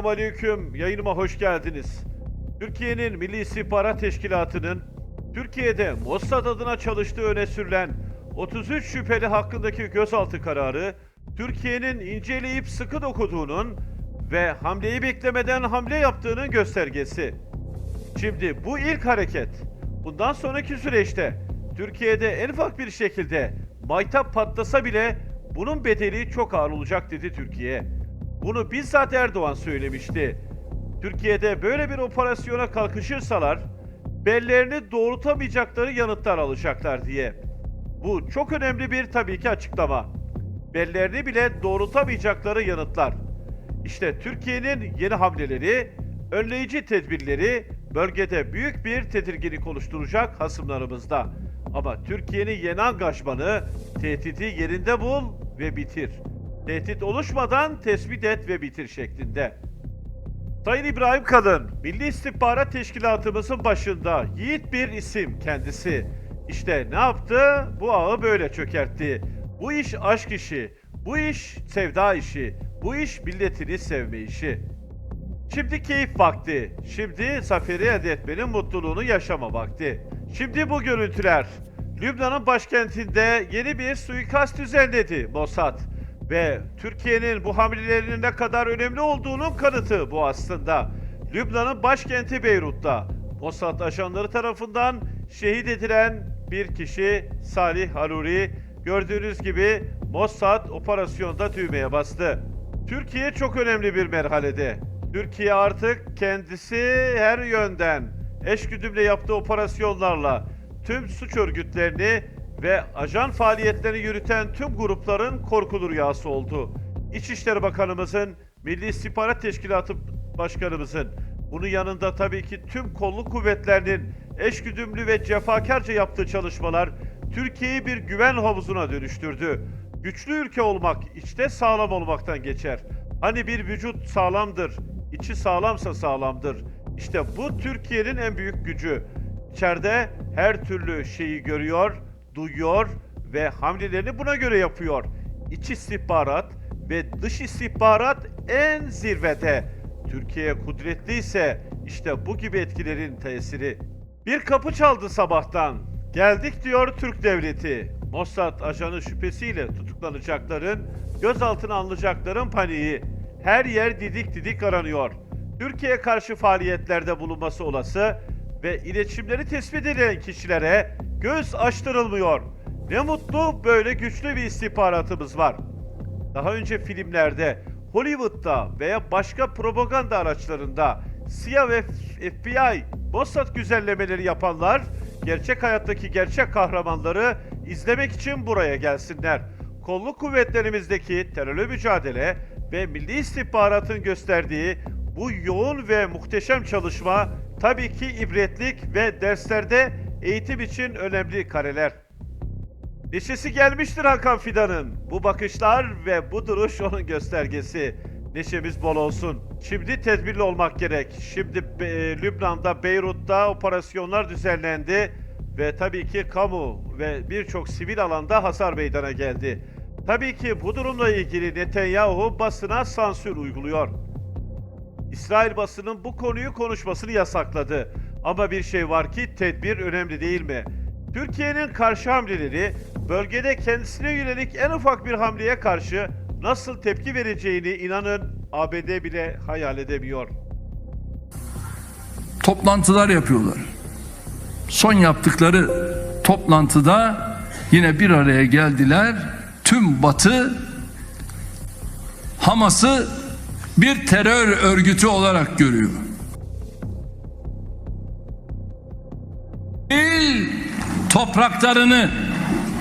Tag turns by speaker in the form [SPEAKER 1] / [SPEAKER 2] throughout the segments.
[SPEAKER 1] Selamünaleyküm. Yayınıma hoş geldiniz. Türkiye'nin Milli İstihbarat Teşkilatı'nın Türkiye'de Mossad adına çalıştığı öne sürülen 33 şüpheli hakkındaki gözaltı kararı, Türkiye'nin inceleyip sıkı dokuduğunun ve hamleyi beklemeden hamle yaptığının göstergesi. Şimdi bu ilk hareket. Bundan sonraki süreçte Türkiye'de en ufak bir şekilde maytap patlasa bile bunun bedeli çok ağır olacak dedi Türkiye. Bunu bizzat Erdoğan söylemişti. Türkiye'de böyle bir operasyona kalkışırsalar bellerini doğrultamayacakları yanıtlar alacaklar diye. Bu çok önemli bir tabii ki açıklama. Bellerini bile doğrultamayacakları yanıtlar. İşte Türkiye'nin yeni hamleleri, önleyici tedbirleri bölgede büyük bir tedirginlik oluşturacak hasımlarımızda. Ama Türkiye'nin yeni angajmanı tehdidi yerinde bul ve bitir. Tehdit oluşmadan tespit et ve bitir şeklinde. Sayın İbrahim Kalın, Milli İstihbarat Teşkilatımızın başında yiğit bir isim kendisi. İşte ne yaptı? Bu ağı böyle çökertti. Bu iş aşk işi, bu iş sevda işi, bu iş milletini sevme işi. Şimdi keyif vakti. Şimdi zaferi elde etmenin mutluluğunu yaşama vakti. Şimdi bu görüntüler. Lübnan'ın başkentinde yeni bir suikast düzenledi Mossad. Ve Türkiye'nin bu hamlelerinin ne kadar önemli olduğunun kanıtı bu aslında. Lübnan'ın başkenti Beyrut'ta Mossad ajanları tarafından şehit edilen bir kişi Salih Haruri gördüğünüz gibi Mossad operasyonda düğmeye bastı. Türkiye çok önemli bir merhalede. Türkiye artık kendisi her yönden eşgüdümle yaptığı operasyonlarla tüm suç örgütlerini ve ajan faaliyetlerini yürüten tüm grupların korkulu rüyası oldu. İçişleri Bakanımızın, Milli İstihbarat Teşkilatı Başkanımızın, bunun yanında tabii ki tüm kolluk kuvvetlerinin eşgüdümlü ve cefakarca yaptığı çalışmalar Türkiye'yi bir güven havuzuna dönüştürdü. Güçlü ülke olmak içte sağlam olmaktan geçer. Hani bir vücut sağlamdır, içi sağlamsa sağlamdır. İşte bu Türkiye'nin en büyük gücü. İçeride her türlü şeyi görüyor, duyuyor ve hamlelerini buna göre yapıyor. İç istihbarat ve dış istihbarat en zirvede. Türkiye kudretliyse işte bu gibi etkilerin tesiri. Bir kapı çaldı sabahtan. Geldik diyor Türk Devleti. Mossad ajanı şüphesiyle tutuklanacakların, gözaltına alınacakların paniği. Her yer didik didik aranıyor. Türkiye'ye karşı faaliyetlerde bulunması olası ve iletişimleri tespit edilen kişilere göz açtırılmıyor. Ne mutlu böyle güçlü bir istihbaratımız var. Daha önce filmlerde, Hollywood'da veya başka propaganda araçlarında CIA ve FBI, Mossad güzellemeleri yapanlar gerçek hayattaki gerçek kahramanları izlemek için buraya gelsinler. Kolluk kuvvetlerimizdeki terörle mücadele ve milli istihbaratın gösterdiği bu yoğun ve muhteşem çalışma tabii ki ibretlik ve derslerde eğitim için önemli kareler. Neşesi gelmiştir Hakan Fidan'ın. Bu bakışlar ve bu duruş onun göstergesi. Neşemiz bol olsun. Şimdi tedbirli olmak gerek. Şimdi e, Lübnan'da, Beyrut'ta operasyonlar düzenlendi ve tabii ki kamu ve birçok sivil alanda hasar meydana geldi. Tabii ki bu durumla ilgili Netanyahu basına sansür uyguluyor. İsrail basının bu konuyu konuşmasını yasakladı. Ama bir şey var ki tedbir önemli değil mi? Türkiye'nin karşı hamleleri bölgede kendisine yönelik en ufak bir hamleye karşı nasıl tepki vereceğini inanın ABD bile hayal edemiyor.
[SPEAKER 2] toplantılar yapıyorlar. Son yaptıkları toplantıda yine bir araya geldiler. Tüm Batı Hamas'ı bir terör örgütü olarak görüyor. Topraklarını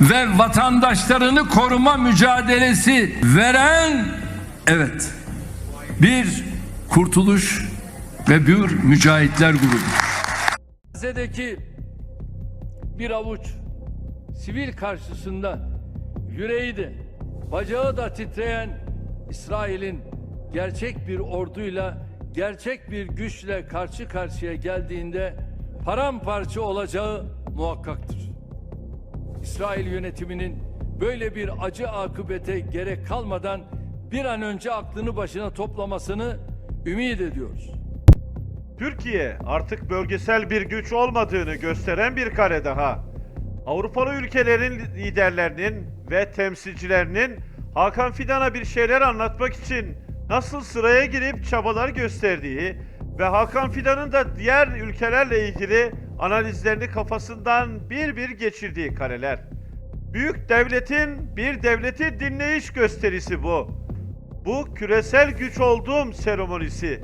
[SPEAKER 2] ve vatandaşlarını koruma mücadelesi veren evet bir kurtuluş ve bir mücahitler grubu.
[SPEAKER 3] Gazze'deki bir avuç sivil karşısında yüreği de bacağı da titreyen İsrail'in gerçek bir orduyla gerçek bir güçle karşı karşıya geldiğinde paramparça olacağı muhakkaktır. İsrail yönetiminin böyle bir acı akıbete gerek kalmadan bir an önce aklını başına toplamasını ümit ediyoruz.
[SPEAKER 1] Türkiye artık bölgesel bir güç olmadığını gösteren bir kare daha. Avrupalı ülkelerin liderlerinin ve temsilcilerinin Hakan Fidan'a bir şeyler anlatmak için nasıl sıraya girip çabalar gösterdiği ve Hakan Fidan'ın da diğer ülkelerle ilgili analizlerini kafasından bir bir geçirdiği kareler. Büyük devletin bir devleti dinleyiş gösterisi bu. Bu küresel güç olduğum seremonisi.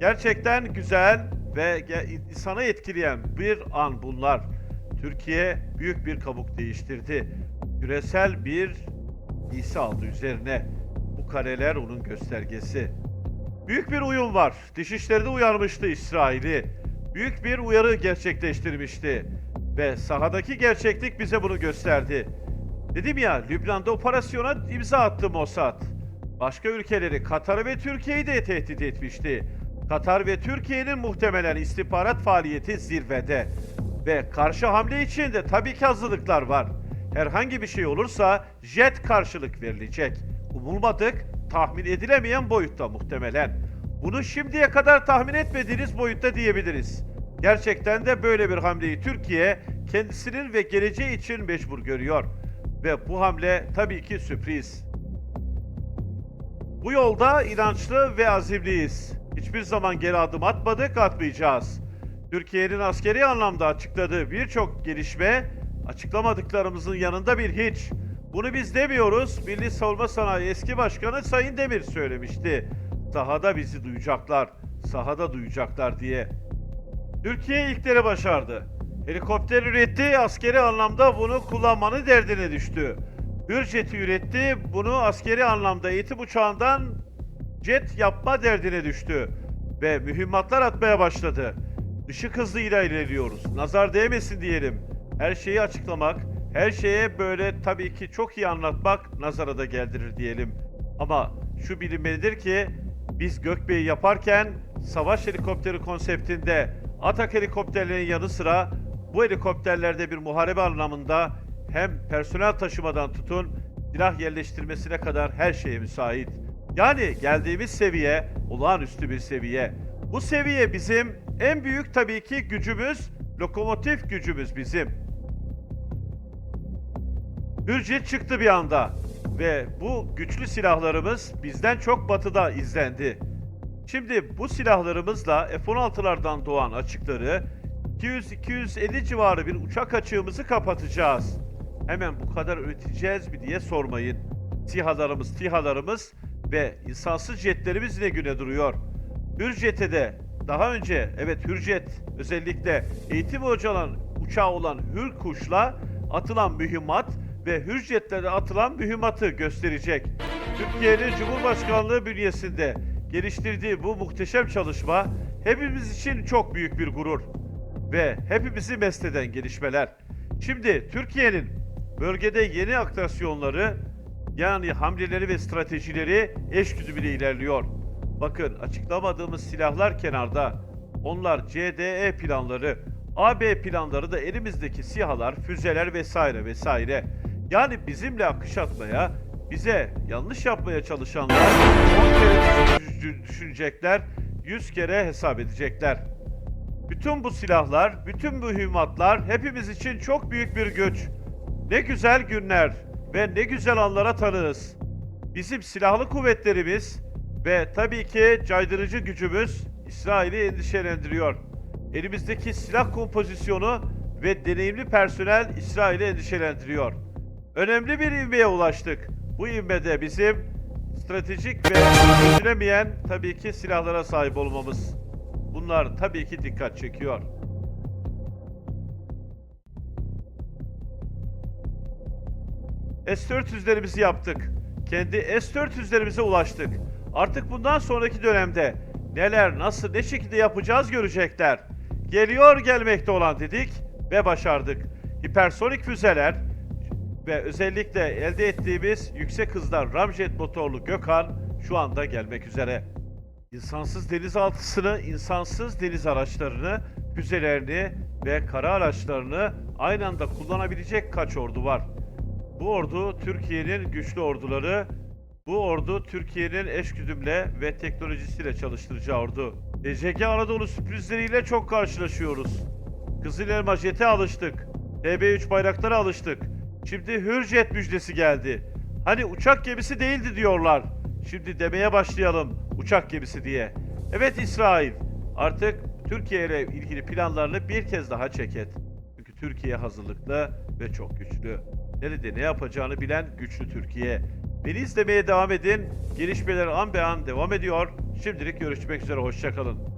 [SPEAKER 1] Gerçekten güzel ve insanı etkileyen bir an bunlar. Türkiye büyük bir kabuk değiştirdi. Küresel bir iyisi aldı üzerine. Bu kareler onun göstergesi. Büyük bir uyum var. Dışişleri de uyarmıştı İsrail'i. Büyük bir uyarı gerçekleştirmişti. Ve sahadaki gerçeklik bize bunu gösterdi. Dedim ya Lübnan'da operasyona imza attı Mossad. Başka ülkeleri Katar ve Türkiye'yi de tehdit etmişti. Katar ve Türkiye'nin muhtemelen istihbarat faaliyeti zirvede. Ve karşı hamle için de tabii ki hazırlıklar var. Herhangi bir şey olursa jet karşılık verilecek. Umulmadık, tahmin edilemeyen boyutta muhtemelen. Bunu şimdiye kadar tahmin etmediğiniz boyutta diyebiliriz. Gerçekten de böyle bir hamleyi Türkiye kendisinin ve geleceği için mecbur görüyor. Ve bu hamle tabii ki sürpriz. Bu yolda inançlı ve azimliyiz. Hiçbir zaman geri adım atmadık, atmayacağız. Türkiye'nin askeri anlamda açıkladığı birçok gelişme, açıklamadıklarımızın yanında bir hiç. Bunu biz demiyoruz, Milli Savunma Sanayi eski başkanı Sayın Demir söylemişti. Sahada bizi duyacaklar, sahada duyacaklar diye. Türkiye ilkleri başardı. Helikopter üretti, askeri anlamda bunu kullanmanın derdine düştü. Hürjet'i üretti, bunu askeri anlamda eğitim uçağından jet yapma derdine düştü. Ve mühimmatlar atmaya başladı. Işık hızıyla ilerliyoruz. Nazar değmesin diyelim. Her şeyi açıklamak, her şeye böyle tabii ki çok iyi anlatmak nazara da geldirir diyelim. Ama şu bilinmelidir ki biz Gökbey'i yaparken savaş helikopteri konseptinde Atak helikopterlerinin yanı sıra bu helikopterlerde bir muharebe anlamında hem personel taşımadan tutun silah yerleştirmesine kadar her şeye müsait. Yani geldiğimiz seviye olağanüstü bir seviye. Bu seviye bizim en büyük tabii ki gücümüz, lokomotif gücümüz bizim. Hürjet çıktı bir anda ve bu güçlü silahlarımız bizden çok batıda izlendi. Şimdi bu silahlarımızla F-16'lardan doğan açıkları 200-250 civarı bir uçak açığımızı kapatacağız. Hemen bu kadar üreteceğiz mi diye sormayın. SİHA'larımız, TİHA'larımız ve insansız jetlerimiz ne güne duruyor. Hürjet'e de daha önce evet Hürjet özellikle eğitim hocalan uçağı olan Hürkuş'la atılan mühimmat ve Hürjet'lere atılan mühimmatı gösterecek. Türkiye'nin Cumhurbaşkanlığı bünyesinde geliştirdiği bu muhteşem çalışma hepimiz için çok büyük bir gurur ve hepimizi mest eden gelişmeler. Şimdi Türkiye'nin bölgede yeni aktasyonları yani hamleleri ve stratejileri eş güdümüyle ilerliyor. Bakın açıklamadığımız silahlar kenarda. Onlar CDE planları, AB planları da elimizdeki SİHA'lar, füzeler vesaire vesaire. Yani bizimle akış atmaya, bize yanlış yapmaya çalışanlar 10 kere düş- düşünecekler, 100 kere hesap edecekler. Bütün bu silahlar, bütün mühimmatlar hepimiz için çok büyük bir güç. Ne güzel günler ve ne güzel anlara tanığız. Bizim silahlı kuvvetlerimiz ve tabii ki caydırıcı gücümüz İsrail'i endişelendiriyor. Elimizdeki silah kompozisyonu ve deneyimli personel İsrail'i endişelendiriyor. Önemli bir ivmeye ulaştık. Bu ivmede bizim stratejik ve çözülemeyen tabii ki silahlara sahip olmamız. Bunlar tabii ki dikkat çekiyor. S-400'lerimizi yaptık. Kendi S-400'lerimize ulaştık. Artık bundan sonraki dönemde neler, nasıl, ne şekilde yapacağız görecekler. Geliyor gelmekte olan dedik ve başardık. Hipersonik füzeler ve özellikle elde ettiğimiz yüksek hızda ramjet motorlu Gökhan şu anda gelmek üzere. İnsansız denizaltısını, insansız deniz araçlarını, füzelerini ve kara araçlarını aynı anda kullanabilecek kaç ordu var? Bu ordu Türkiye'nin güçlü orduları Bu ordu Türkiye'nin eşgüdümle ve teknolojisiyle çalıştıracağı ordu. ECG Anadolu sürprizleriyle çok karşılaşıyoruz. Kızıl Elma jete alıştık. TB3 bayraklara alıştık. Şimdi Hürjet müjdesi geldi. Hani uçak gemisi değildi diyorlar. Şimdi demeye başlayalım uçak gemisi diye. Evet İsrail, artık Türkiye ile ilgili planlarını bir kez daha çek et. Çünkü Türkiye hazırlıklı ve çok güçlü. Nerede ne yapacağını bilen güçlü Türkiye. Beni izlemeye devam edin. Gelişmeler an be an devam ediyor. Şimdilik görüşmek üzere, hoşçakalın.